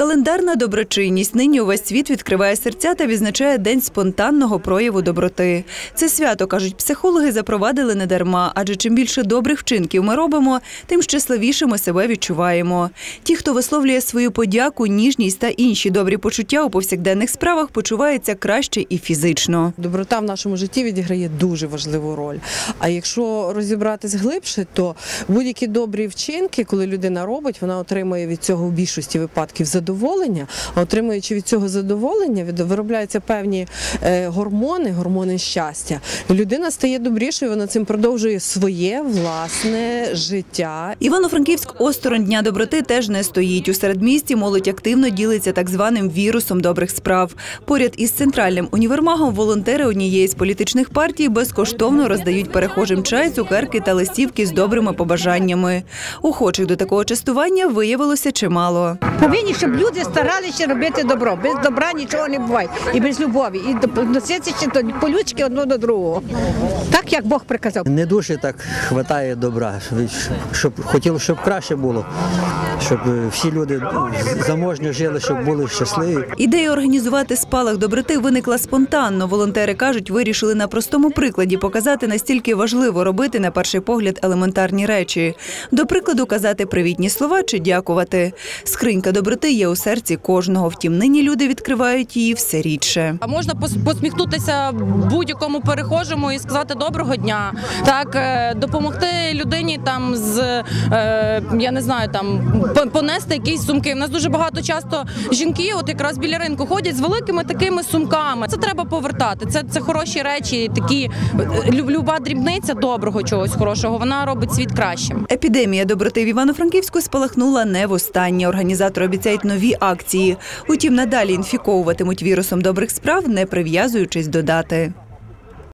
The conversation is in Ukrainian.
Календарна доброчинність нині увесь світ відкриває серця та відзначає день спонтанного прояву доброти. Це свято кажуть психологи, запровадили не дарма, адже чим більше добрих вчинків ми робимо, тим щасливішими себе відчуваємо. Ті, хто висловлює свою подяку, ніжність та інші добрі почуття у повсякденних справах, почуваються краще і фізично. Доброта в нашому житті відіграє дуже важливу роль. А якщо розібратись глибше, то будь-які добрі вчинки, коли людина робить, вона отримує від цього в більшості випадків задоволення. А отримуючи від цього задоволення, від- виробляються певні е, гормони, гормони щастя. І людина стає добрішою, вона цим продовжує своє власне життя. Івано-Франківськ осторонь Дня доброти теж не стоїть. У середмісті молодь активно ділиться так званим вірусом добрих справ. Поряд із центральним універмагом волонтери однієї з політичних партій безкоштовно роздають перехожим чай, цукерки та листівки з добрими побажаннями. Охочих до такого частування виявилося чимало. Повинні, щоб люди старалися робити добро. Без добра нічого не буває. І без любові. І носитися до по-людськи одне до другого. Так, як Бог приказав. Не дуже так вистачає добра, щоб хотілося, щоб краще було, щоб е, всі люди заможні жили, щоб були щасливі. Ідея організувати спалах доброти виникла спонтанно. Волонтери кажуть, вирішили на простому прикладі показати настільки важливо робити на перший погляд елементарні речі. До прикладу, казати привітні слова чи дякувати. Скринька доброти є у серці кожного. Втім, нині люди відкривають її все рідше. А можна пос- посміхнутися будь-якому перехожому і сказати доброго дня. Так, е, допомогти людині там з е, я не знаю, там по- понести якісь сумки. У нас дуже багато часто жінки, от якраз біля ринку, ходять з великими такими сумками. Це треба повертати. Це, це хороші речі, такі е, люба дрібниця доброго чогось хорошого. Вона робить світ кращим. Епідемія доброти в Івано-Франківську спалахнула не востаннє. Організатори обіцяють нові акції. Утім, надалі інфіковуватимуть вірусом добрих справ, не прив'язуючись до дати.